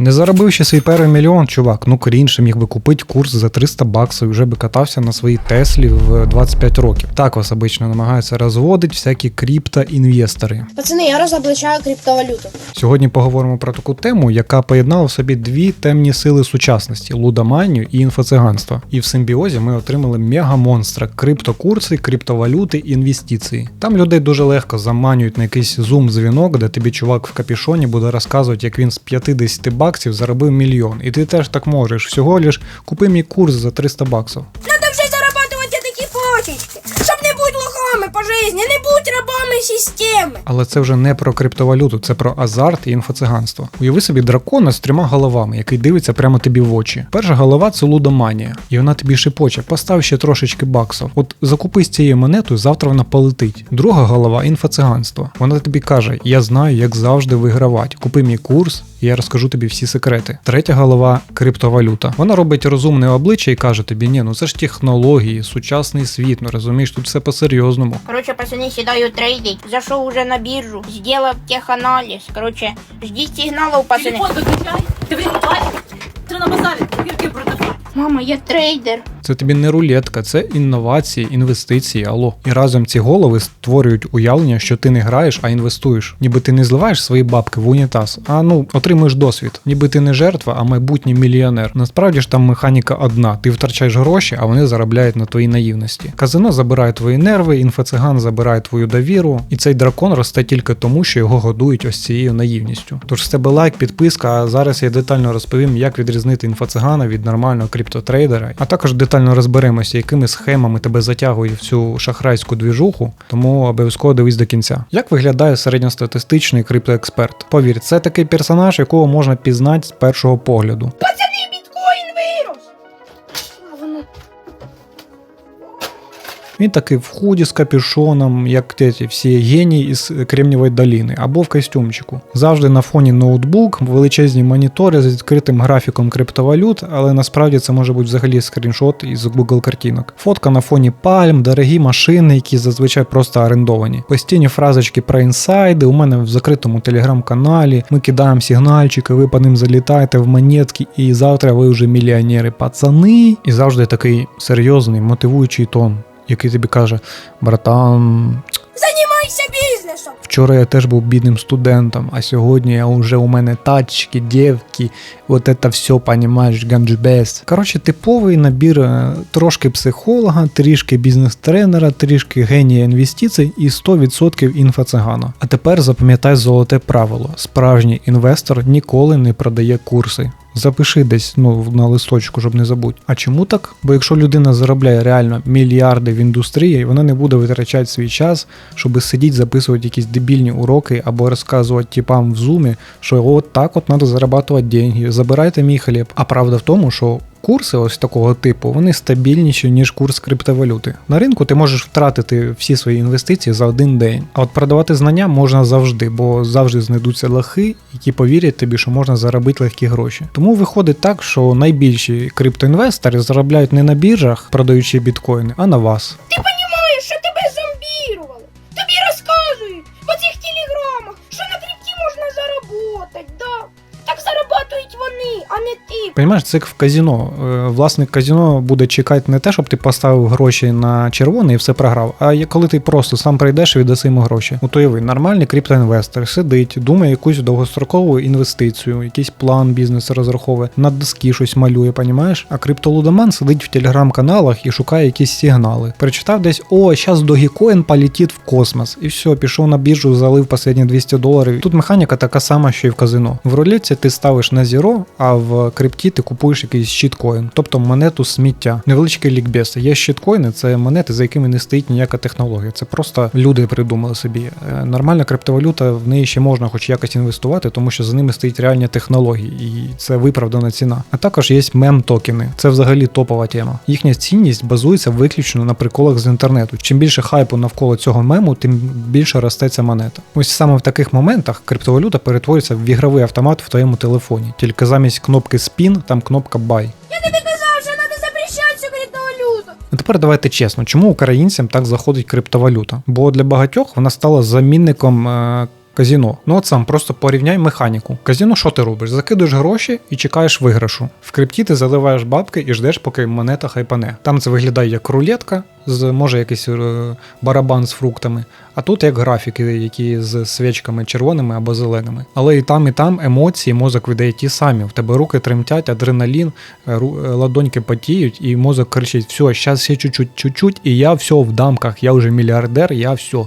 Не заробив ще свій перший мільйон, чувак. Ну крінше міг би купити курс за 300 баксів і вже би катався на своїй Теслі в 25 років. Так вас обично намагаються розводити всякі криптоінвестори. Пацани, я розоблачаю криптовалюту. Сьогодні поговоримо про таку тему, яка поєднала в собі дві темні сили сучасності лудоманію і інфоциганство. І в симбіозі ми отримали мега-монстра криптокурси, криптовалюти, інвестиції. Там людей дуже легко заманюють на якийсь зум-дзвінок, де тобі чувак в капішоні буде розказувати, як він з 50 баксів заробив мільйон. І ти теж так можеш. Всього лиш купи мій курс за 300 баксів. Надо вже зарабатувати такі бути житті, не бути рабами системи. Але це вже не про криптовалюту, це про азарт і інфоциганство. Уяви собі дракона з трьома головами, який дивиться прямо тобі в очі. Перша голова це лудоманія, і вона тобі шепоче, постав ще трошечки баксів. От закупи з цією монетою, завтра вона полетить. Друга голова інфоциганство. Вона тобі каже: Я знаю, як завжди вигравати. Купи мій курс, я розкажу тобі всі секрети. Третя голова криптовалюта. Вона робить розумне обличчя і каже тобі: ні, ну це ж технології, сучасний світ. Ну розумієш, тут все по-серйозному. Короче, пацаны, сідаю трейдить. Зашел уже на биржу, сделал теханализ. Короче, ждите сигналов, пацаны. Телефон виключай, ти в рятувальник, ти на базарі, гірки продавай. Мама, я трейдер. Це тобі не рулетка, це інновації, інвестиції, алло. І разом ці голови створюють уявлення, що ти не граєш, а інвестуєш. Ніби ти не зливаєш свої бабки в унітаз, а ну отримуєш досвід. Ніби ти не жертва, а майбутній мільйонер. Насправді ж там механіка одна. Ти втрачаєш гроші, а вони заробляють на твоїй наївності. Казино забирає твої нерви, інфоциган забирає твою довіру, і цей дракон росте тільки тому, що його годують ось цією наївністю. Тож з тебе лайк, підписка. А зараз я детально розповім, як відрізнити інфоцигана від нормального криптотрейдера, а також детально розберемося, якими схемами тебе затягують в цю шахрайську двіжуху, тому обов'язково дивись до кінця. Як виглядає середньостатистичний криптоексперт? Повір, це такий персонаж, якого можна пізнати з першого погляду. Пацаны, Він такий в худі з капюшоном, як ті всі генії із Кремнієвої доліни, або в костюмчику. Завжди на фоні ноутбук, величезні монітори з відкритим графіком криптовалют, але насправді це може бути взагалі скріншот із Google картинок. Фотка на фоні пальм, дорогі машини, які зазвичай просто орендовані. Постійні фразочки про інсайди. У мене в закритому телеграм-каналі. Ми кидаємо сигнальчики, ви по ним залітаєте в монетки, і завтра ви вже мільйонери, пацани. І завжди такий серйозний, мотивуючий тон який тобі каже: братан, Займайся бізнесом. Вчора я теж був бідним студентом, а сьогодні я вже у мене тачки, дівки, от це все, понімаєш, ганджбес. Коротше, типовий набір е, трошки психолога, трішки бізнес-тренера, трішки генія інвестицій і 100% інфоцигана. А тепер запам'ятай золоте правило: справжній інвестор ніколи не продає курси. Запиши десь ну на листочку, щоб не забудь. А чому так? Бо якщо людина заробляє реально мільярди в індустрії, вона не буде витрачати свій час, щоб сидіти, записувати якісь дебільні уроки або розказувати типам в зумі, що от так от треба зарабатувати деньги, забирайте мій хліб. А правда в тому, що Курси ось такого типу вони стабільніші, ніж курс криптовалюти. На ринку ти можеш втратити всі свої інвестиції за один день. А от продавати знання можна завжди, бо завжди знайдуться лохи, які повірять тобі, що можна заробити легкі гроші. Тому виходить так, що найбільші криптоінвестори заробляють не на біржах, продаючи біткоїни, а на вас. Ти Понимаєш, це як в казіно. Е, Власник казіно буде чекати не те, щоб ти поставив гроші на червоне і все програв, а коли ти просто сам прийдеш і віддаси йому гроші. От уяви, нормальний криптоінвестор сидить, думає якусь довгострокову інвестицію, якийсь план бізнесу розраховує, на доски щось малює, понімаєш? А криптолудоман сидить в телеграм-каналах і шукає якісь сигнали. Прочитав десь, о, зараз Dogecoin полетить в космос. І все, пішов на біржу, залив останні 200 доларів. Тут механіка така сама, що і в казино. В рулетці ти ставиш на зіро, а в крипті ти купуєш якийсь щиткоін, тобто монету сміття. Невеличкий лікбез. Є щиткоїни, це монети, за якими не стоїть ніяка технологія. Це просто люди придумали собі. Е, Нормальна криптовалюта, в неї ще можна хоч якось інвестувати, тому що за ними стоїть реальні технології, і це виправдана ціна. А також є мем-токени. Це взагалі топова тема. Їхня цінність базується виключно на приколах з інтернету. Чим більше хайпу навколо цього мему, тим більше росте ця монета. Ось саме в таких моментах криптовалюта перетворюється в ігровий автомат в твоєму телефоні. Тільки замість кнопки Spin там кнопка Buy. Я тобі казав, що треба запрещати цю криптовалюту. А тепер давайте чесно, чому українцям так заходить криптовалюта? Бо для багатьох вона стала замінником е, Казіно. Ну от сам просто порівняй механіку. Казіно, що ти робиш? Закидуєш гроші і чекаєш виграшу. В крипті ти заливаєш бабки і ждеш, поки монета хайпане. Там це виглядає як рулетка, з може якийсь е, барабан з фруктами. А тут як графіки, які з свічками червоними або зеленими. Але і там, і там емоції мозок видає ті самі. В тебе руки тремтять, адреналін, е, е, ладоньки потіють, і мозок кричить: все, зараз ще чуть-чуть, чуть-чуть, і я все в дамках, я вже мільярдер, я все.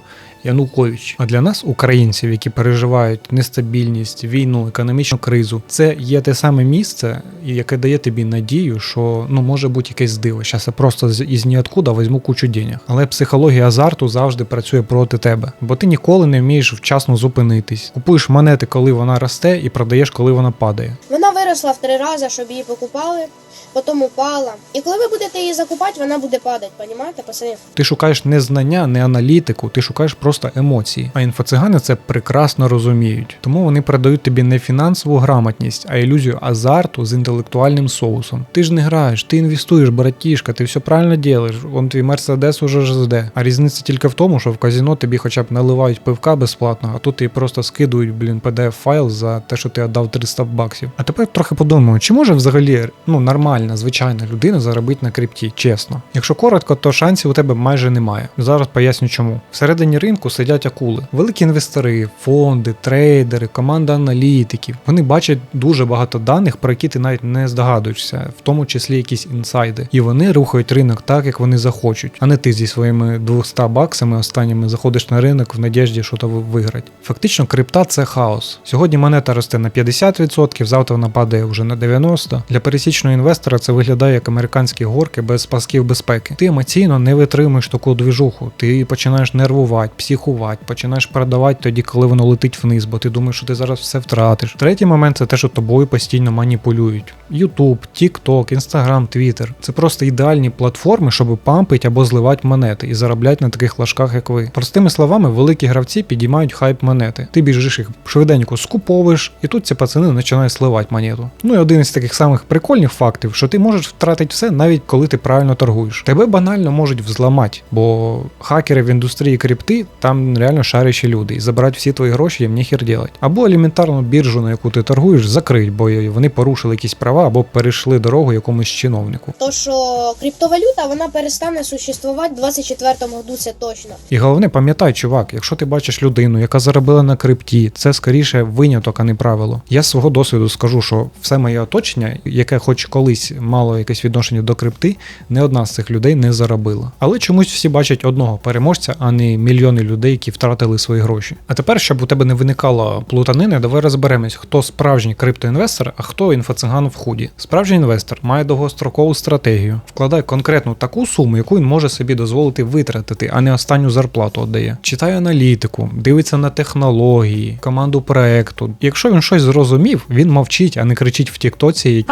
Янукович. А для нас, українців, які переживають нестабільність, війну, економічну кризу, це є те саме місце, яке дає тобі надію, що ну може бути якесь диво. Щас я просто з ніоткуда візьму кучу денег. Але психологія азарту завжди працює проти тебе, бо ти ніколи не вмієш вчасно зупинитись. Купуєш монети, коли вона росте, і продаєш, коли вона падає. Вона виросла в три рази, щоб її покупали, потім упала. І коли ви будете її закупати, вона буде падати, понімаєте, пацани? Ти шукаєш не знання, не аналітику, ти шукаєш просто емоції. А інфоцигани це прекрасно розуміють. Тому вони передають тобі не фінансову грамотність, а ілюзію азарту з інтелектуальним соусом. Ти ж не граєш, ти інвестуєш, братішка, ти все правильно робиш. Он твій мерседес уже жде. А різниця тільки в тому, що в казіно тобі хоча б наливають пивка безплатно, а тут тобі просто скидують, блін, pdf файл за те, що ти віддав 300 баксів. А тепер трохи подумаємо, чи може взагалі ну нормальна, звичайна людина заробити на крипті, чесно. Якщо коротко, то шансів у тебе майже немає. Зараз поясню чому. Всередині ринку сидять акули, великі інвестори, фонди, трейдери, команда аналітиків. Вони бачать дуже багато даних, про які ти навіть не здогадуєшся, в тому числі якісь інсайди. І вони рухають ринок так, як вони захочуть, а не ти зі своїми 200 баксами останніми заходиш на ринок в надіжді, що то виграти. Фактично, крипта це хаос. Сьогодні монета росте на 50%, завтра вона падає вже на 90%. Для пересічного інвестора це виглядає як американські горки без пасків безпеки. Ти емоційно не витримуєш таку двіжуху. Ти починаєш нервувати, психувати, починаєш продавати тоді, коли воно летить вниз, бо ти думаєш, що ти зараз все втратиш. Третій момент це те, що тобою постійно маніпулюють. YouTube, TikTok, Instagram, Twitter – це просто ідеальні платформи, щоб пампити або зливати монети і заробляти на таких лажках, як ви. Простими словами, великі гравці підіймають хайп монети. Ти біжиш їх швиденько скуповуєш, і тут ці пацани починають сливати монету. Ну і один із таких самих прикольних фактів, що ти можеш втратити все, навіть коли ти правильно торгуєш. Тебе банально можуть взламати, бо хакери в індустрії крипти там реально шаріші люди, і забирати всі твої гроші їм ніхер делать. Або елементарно біржу, на яку ти торгуєш, закрить, бо вони порушили якісь права або перейшли дорогу якомусь чиновнику. То що криптовалюта вона перестане существувати в 24-му году, це точно. І головне, пам'ятай, чувак, якщо ти бачиш людину, яка заробила на крипті, це скоріше виняток, а не правило. Я з свого досвіду скажу, що все моє оточення, яке хоч колись мало якесь відношення до крипти, не одна з цих людей не заробила. Але чомусь всі бачать одного переможця, а не мільйони людей, які втратили свої гроші. А тепер, щоб у тебе не виникало плутанини, давай розберемось, хто справжній криптоінвестор, а хто інфоциган в худі. Справжній інвестор має довгострокову стратегію, вкладає конкретну таку суму, яку він може собі дозволити витратити, а не останню зарплату віддає. Читає аналітику, дивиться на технології, команду проекту. Якщо він щось зрозумів, він мовчить, а не кричить в Тіктоці.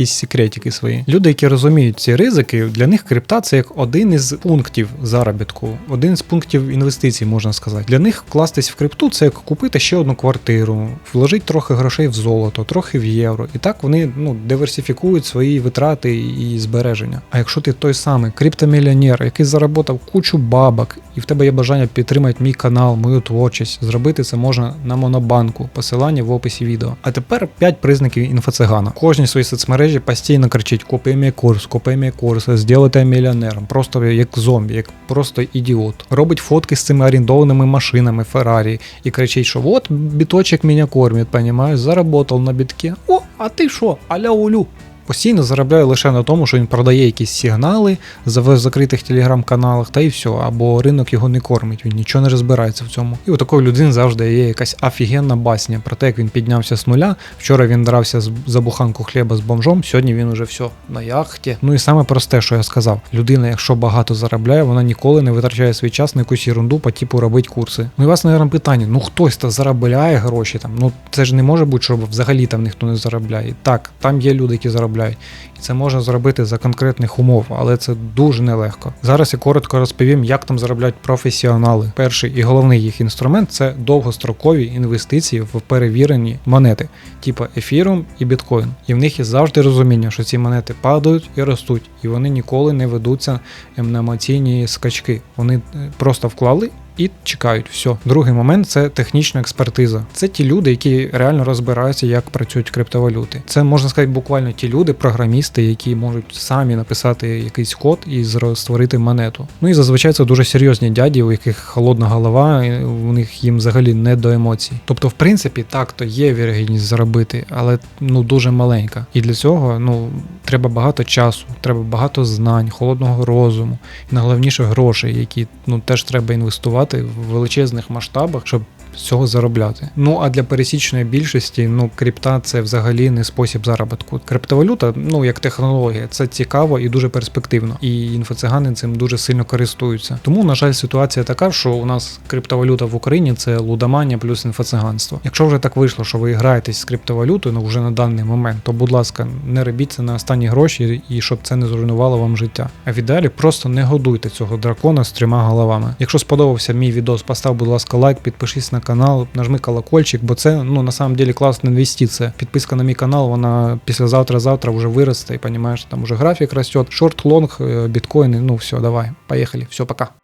Якісь секретики свої. Люди, які розуміють ці ризики, для них крипта це як один із пунктів заробітку, один з пунктів інвестицій, можна сказати. Для них вкластись в крипту це як купити ще одну квартиру, вложити трохи грошей в золото, трохи в євро. І так вони ну диверсифікують свої витрати і збереження. А якщо ти той самий криптомільйонер, який заработав кучу бабок, і в тебе є бажання підтримати мій канал, мою творчість, зробити це можна на монобанку. Посилання в описі відео. А тепер 5 признаків інфоцигана. Кожній своїй соцмережі постійно кричить: купи мій курс, купи мій курс, зділайте мільйонером. Просто як зомбі, як просто ідіот. Робить фотки з цими орендованими машинами Феррарі і кричить, що от біточок мене кормить, понімаєш, заработав на бітки. О, а ти що? Аля улю. Постійно заробляє лише на тому, що він продає якісь сигнали в закритих телеграм-каналах, та й все, або ринок його не кормить, він нічого не розбирається в цьому. І у такої людини завжди є якась офігенна басня про те, як він піднявся з нуля. Вчора він дрався за буханку хліба з бомжом, сьогодні він уже все на яхті. Ну і саме просте, що я сказав: людина, якщо багато заробляє, вона ніколи не витрачає свій час на якусь ерунду по типу робить курси. Ну і вас, наверное, питання: ну хтось то заробляє гроші там. Ну це ж не може бути, щоб взагалі там ніхто не заробляє. Так, там є люди, які заробляють. І це можна зробити за конкретних умов, але це дуже нелегко. Зараз я коротко розповім, як там заробляють професіонали. Перший і головний їх інструмент це довгострокові інвестиції в перевірені монети, типу ефірум і біткоін. І в них є завжди розуміння, що ці монети падають і ростуть, і вони ніколи не ведуться ем, на емоційні скачки. Вони е, просто вклали. І чекають. Все. Другий момент це технічна експертиза. Це ті люди, які реально розбираються, як працюють криптовалюти. Це можна сказати, буквально ті люди, програмісти, які можуть самі написати якийсь код і створити монету. Ну і зазвичай це дуже серйозні дяді, у яких холодна голова, у них їм взагалі не до емоцій. Тобто, в принципі, так то є вірогідність заробити, але ну дуже маленька. І для цього ну треба багато часу, треба багато знань, холодного розуму, і найголовніше грошей, які ну теж треба інвестувати в величезних масштабах, щоб цього заробляти. Ну а для пересічної більшості, ну крипта це взагалі не спосіб заробітку. Криптовалюта, ну як технологія, це цікаво і дуже перспективно. І інфоцигани цим дуже сильно користуються. Тому, на жаль, ситуація така, що у нас криптовалюта в Україні це лудоманія плюс інфоциганство. Якщо вже так вийшло, що ви граєтесь з криптовалютою, ну вже на даний момент, то будь ласка, не робіть це на останні гроші і щоб це не зруйнувало вам життя. А в ідеалі просто не годуйте цього дракона з трьома головами. Якщо сподобався мій відос, постав, будь ласка, лайк, підпишись на канал, нажми колокольчик, бо це ну на самом деле класна інвестиція. Підписка на мій канал, вона післязавтра-завтра вже виросте, і понімаєш, там уже графік росте, шорт, лонг, е, біткоїни, ну все, давай, поїхали, все, пока.